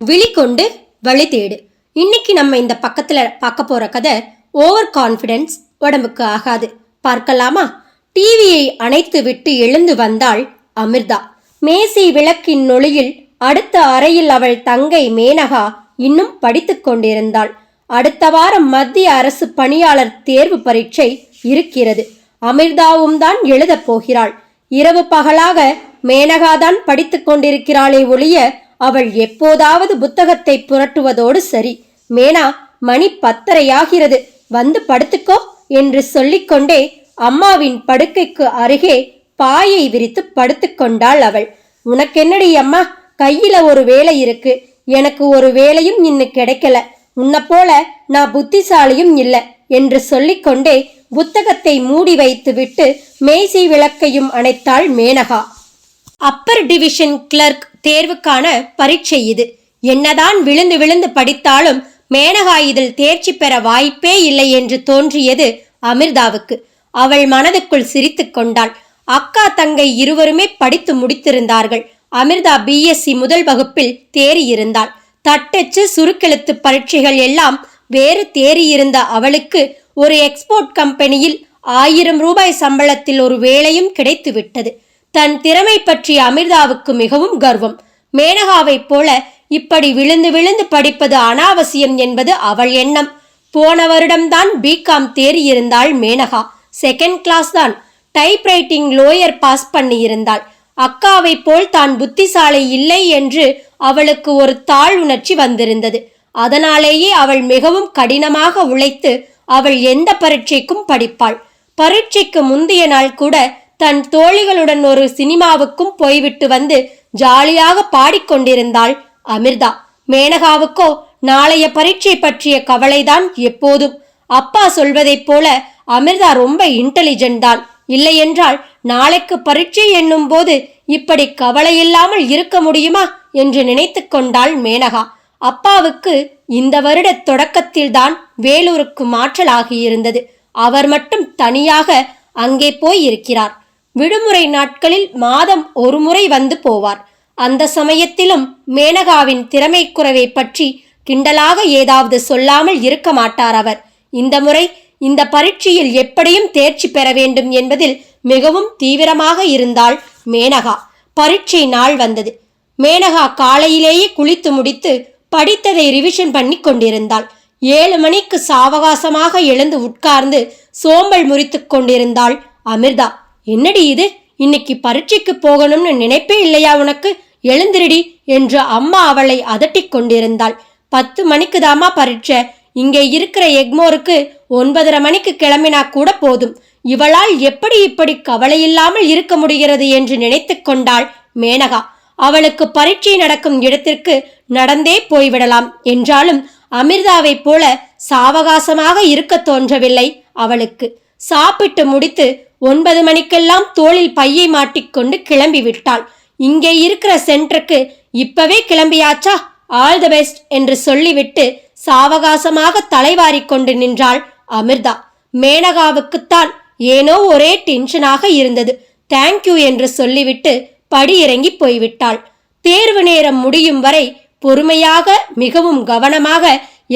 விழி கொண்டு வழி தேடு. இன்னைக்கு நம்ம இந்த பக்கத்துல பார்க்க போற கதை ஓவர் கான்ஃபிடென்ஸ் உடம்புக்கு ஆகாது. பார்க்கலாமா? டிவியை அணைத்து விட்டு எழுந்து வந்தாள் அமிர்தா. மேசை விளக்கின் நொழியில் அடுத்த அறையில் அவள் தங்கை மேனகா இன்னும் படித்துக் கொண்டிருந்தாள். அடுத்த வாரம் மத்திய அரசு பணியாளர் தேர்வு பரீட்சை இருக்கிறது. அமிர்தாவும் தான் எழுதப் போகிறாள். இரவு பகலாக மேனகாதான் படித்துக் கொண்டிருக்கிறாளே ஒழிய அவள் எப்போதாவது புத்தகத்தை புரட்டுவதோடு சரி. மேனா மணி பத்தரையாகிறது. வந்து படுத்துக்கோ என்று சொல்லிக்கொண்டே அம்மாவின் படுக்கைக்கு அருகே பாயை விரித்து படுத்துக்கொண்டாள் அவள். உனக்கென்னடி அம்மா? கையில ஒரு வேலை இருக்கு. எனக்கு ஒரு வேலையும் இன்னும் கிடைக்கல. உன்னை போல நான் புத்திசாலியும் இல்லை என்று சொல்லிக்கொண்டே புத்தகத்தை மூடி வைத்துவிட்டு மேசை விளக்கையும் அணைத்தாள் மேனகா. அப்பர் டிவிஷன் கிளர்க் தேர்வுக்கான பரீட்சை இது. என்னதான் விழுந்து விழுந்து படித்தாலும் மேனகா இதில் தேர்ச்சி பெற வாய்ப்பே இல்லை என்று தோன்றியது அமிர்தாவுக்கு. அவள் மனதுக்குள் சிரித்து கொண்டாள். அக்கா தங்கை இருவருமே படித்து முடித்திருந்தார்கள். அமிர்தா பிஎஸ்சி முதல் வகுப்பில் தேறியிருந்தாள். தட்டச்சு சுருக்கெழுத்து பரீட்சைகள் எல்லாம் வேறு தேறியிருந்த அவளுக்கு ஒரு எக்ஸ்போர்ட் கம்பெனியில் ஆயிரம் ரூபாய் சம்பளத்தில் ஒரு வேலையும் கிடைத்துவிட்டது. தன் திறமை பற்றி அமிர்தாவுக்கு மிகவும் கர்வம். மேனகாவைப் போல இப்படி விழுந்து விழுந்து படிப்பது அனாவசியம் என்பது அவள் எண்ணம். போன வருடம்தான் பிகாம் தேறியிருந்தாள் மேனகா. செகண்ட் கிளாஸ் தான். டைப்ரைட்டிங் லோயர் பாஸ் பண்ணியிருந்தாள். அக்காவைப் போல் தான் புத்திசாலை இல்லை என்று அவளுக்கு ஒரு தாழ் உணர்ச்சி வந்திருந்தது. அதனாலேயே அவள் மிகவும் கடினமாக உழைத்து அவள் எந்த பரீட்சைக்கும் படிப்பாள். பரீட்சைக்கு முந்தைய நாள் கூட தன் தோழிகளுடன் ஒரு சினிமாவுக்கும் போய்விட்டு வந்து ஜாலியாக பாடிக்கொண்டிருந்தாள் அமிர்தா. மேனகாவுக்கோ நாளைய பரீட்சை பற்றிய கவலைதான் எப்போதும். அப்பா சொல்வதைப் போல அமிர்தா ரொம்ப இன்டெலிஜென்ட் தான். இல்லையென்றால் நாளைக்கு பரீட்சை என்னும் போது இப்படி கவலையில்லாமல் இருக்க முடியுமா என்று நினைத்து கொண்டாள் மேனகா. அப்பாவுக்கு இந்த வருட தொடக்கத்தில்தான் வேலூருக்கு மாற்றலாகியிருந்தது அவர் மட்டும் தனியாக அங்கே போய் இருக்கிறார். விடுமுறை நாட்களில் மாதம் ஒரு முறை வந்து போவார். அந்த சமயத்திலும் மேனகாவின் திறமை குறைவை பற்றி கிண்டலாக ஏதாவது சொல்லாமல் இருக்க மாட்டார் அவர். இந்த முறை இந்த பரீட்சையில் எப்படியும் தேர்ச்சி பெற வேண்டும் என்பதில் மிகவும் தீவிரமாக இருந்தாள் மேனகா. பரீட்சை நாள் வந்தது. மேனகா காலையிலேயே குளித்து முடித்து படித்ததை ரிவிஷன் பண்ணி கொண்டிருந்தாள். ஏழு மணிக்கு சாவகாசமாக எழுந்து உட்கார்ந்து சோம்பல் முறித்து கொண்டிருந்தாள் அமிர்தா. என்னடி இது? இன்னைக்கு பரீட்சைக்கு போகணும்னு நினைப்பே இல்லையா உனக்கு? எழுந்திருடி என்று அம்மா அவளை அதட்டி கொண்டிருந்தாள். பத்து மணிக்கு தாமா பரீட்சை. இங்கே இருக்கிற எக்மோருக்கு ஒன்பதரை மணிக்கு கிளம்பினா கூட போதும். இவளால் எப்படி இப்படி கவலையில்லாமல் இருக்க முடிகிறது என்று நினைத்து கொண்டாள் மேனகா. அவளுக்கு பரீட்சை நடக்கும் இடத்திற்கு நடந்தே போய்விடலாம். என்றாலும் அமிர்தாவைப் போல சாவகாசமாக இருக்க தோன்றவில்லை அவளுக்கு. சாப்பிட்டு முடித்து ஒன்பது மணிக்கெல்லாம் தோளில் பையை மாட்டிக்கொண்டு கிளம்பி விட்டாள் இங்கே இருக்கிற சென்டருக்கு இப்பவே கிளம்பியாச்சா? ஆல் த பெஸ்ட் என்று சொல்லிவிட்டு சாவகாசமாக தலைவாரி கொண்டு நின்றாள் அமிர்தா. மேனகாவுக்குத்தான் ஏனோ ஒரே டென்ஷனாக இருந்தது. தேங்க்யூ என்று சொல்லிவிட்டு படியிறங்கி போய்விட்டாள். தேர்வு நேரம் முடியும் வரை பொறுமையாக மிகவும் கவனமாக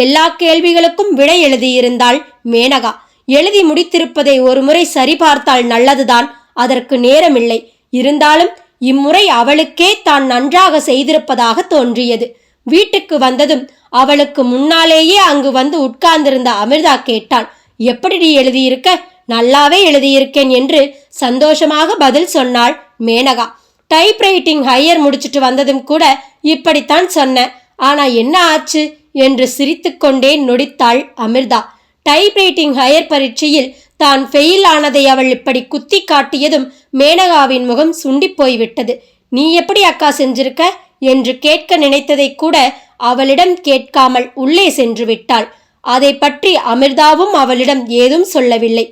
எல்லா கேள்விகளுக்கும் விடை எழுதியிருந்தாள் மேனகா. எழுதி முடித்திருப்பதை ஒருமுறை சரிபார்த்தால் நல்லதுதான். அதற்கு நேரமில்லை. இருந்தாலும் இம்முறை அவளுக்கே தான் நன்றாக செய்திருப்பதாக தோன்றியது. வீட்டுக்கு வந்ததும் அவளுக்கு முன்னாலேயே அங்கு வந்து உட்கார்ந்திருந்த அமிர்தா கேட்டாள் எப்படி எழுதியிருக்க? நல்லாவே எழுதியிருக்கேன் என்று சந்தோஷமாக பதில் சொன்னாள் மேனகா. டைப்ரைட்டிங் ஹையர் முடிச்சிட்டு வந்ததும் கூட இப்படித்தான் சொன்னேன் ஆனா என்ன ஆச்சு? என்று சிரித்துக்கொண்டே நொடித்தாள் அமிர்தா. டைப்ரைட்டிங் ஹையர் பரீட்சையில் தான் ஃபெயில் ஆனதை அவள் இப்படி குத்தி காட்டியதும் மேனகாவின் முகம் சுண்டிப் போய்விட்டது. நீ எப்படி அக்கா செஞ்சிருக்க? என்று கேட்க நினைத்ததை கூட அவளிடம் கேட்காமல் உள்ளே சென்று விட்டாள். அதை பற்றி அமிர்தாவும் அவளிடம் ஏதும் சொல்லவில்லை.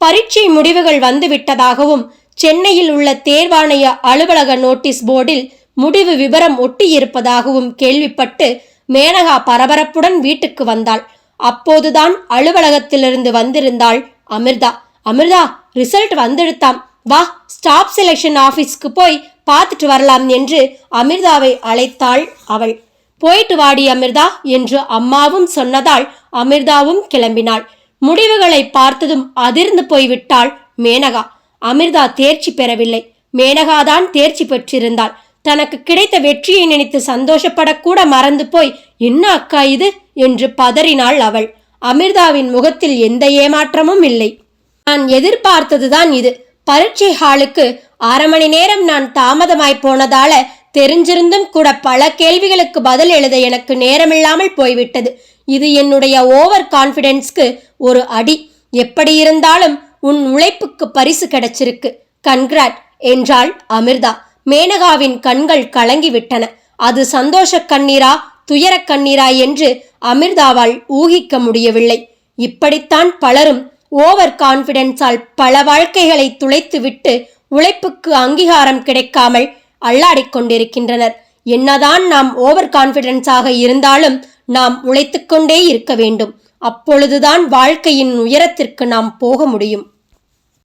பரீட்சை முடிவுகள் வந்து விட்டதாகவும் சென்னையில் உள்ள தேர்வாணைய அலுவலக நோட்டீஸ் போர்டில் முடிவு விவரம் ஒட்டியிருப்பதாகவும் கேள்விப்பட்டு மேனகா பரபரப்புடன் வீட்டுக்கு வந்தாள். அப்போதுதான் அலுவலகத்திலிருந்து வந்திருந்தாள் அமிர்தா. அமிர்தா ரிசல்ட் வந்துடுத்தாம். வா ஸ்டாப் செலெக்ஷன் ஆபீஸ்க்கு போய் பார்த்துட்டு வரலாம் என்று அமிர்தாவை அழைத்தாள் அவள். போயிட்டு வாடி அமிர்தா என்று அம்மாவும் சொன்னதால் அமிர்தாவும் கிளம்பினாள். முடிவுகளை பார்த்ததும் அதிர்ந்து போய்விட்டாள் மேனகா. அமிர்தா தேர்ச்சி பெறவில்லை. மேனகாதான் தேர்ச்சி பெற்றிருந்தாள். தனக்கு கிடைத்த வெற்றியை நினைத்து சந்தோஷப்படக்கூட மறந்து போய் என்ன அக்கா இது? என்று பதறினாள் அவள். அமிர்தாவின் முகத்தில் எந்த ஏமாற்றமும் இல்லை. நான் எதிர்பார்த்ததுதான் இது. பரீட்சை ஹாலுக்கு அரை மணி நேரம் நான் தாமதமாய் போனதால தெரிஞ்சிருந்தும் கூட பல கேள்விகளுக்கு பதில் எழுத எனக்கு நேரமில்லாமல் போய்விட்டது. இது என்னுடைய ஓவர் கான்ஃபிடென்ஸ்க்கு ஒரு அடி. எப்படி இருந்தாலும் உன் உழைப்புக்கு பரிசு கிடைச்சிருக்கு. கன்கிராட்! என்றாள் அமிர்தா. மேனகாவின் கண்கள் கலங்கிவிட்டன. அது சந்தோஷ கண்ணீரா துயரக் கண்ணீரா என்று அமிர்தாவால் ஊகிக்க முடியவில்லை. இப்படித்தான் பலரும் ஓவர் கான்பிடன்ஸால் பல வாழ்க்கைகளை துளைத்துவிட்டு உழைப்புக்கு அங்கீகாரம் கிடைக்காமல் அல்லாடிக் கொண்டிருக்கின்றனர். என்னதான் நாம் ஓவர் கான்பிடன்ஸாக இருந்தாலும் நாம் உழைத்துக்கொண்டே இருக்க வேண்டும். அப்பொழுதுதான் வாழ்க்கையின் உயரத்திற்கு நாம் போக முடியும்.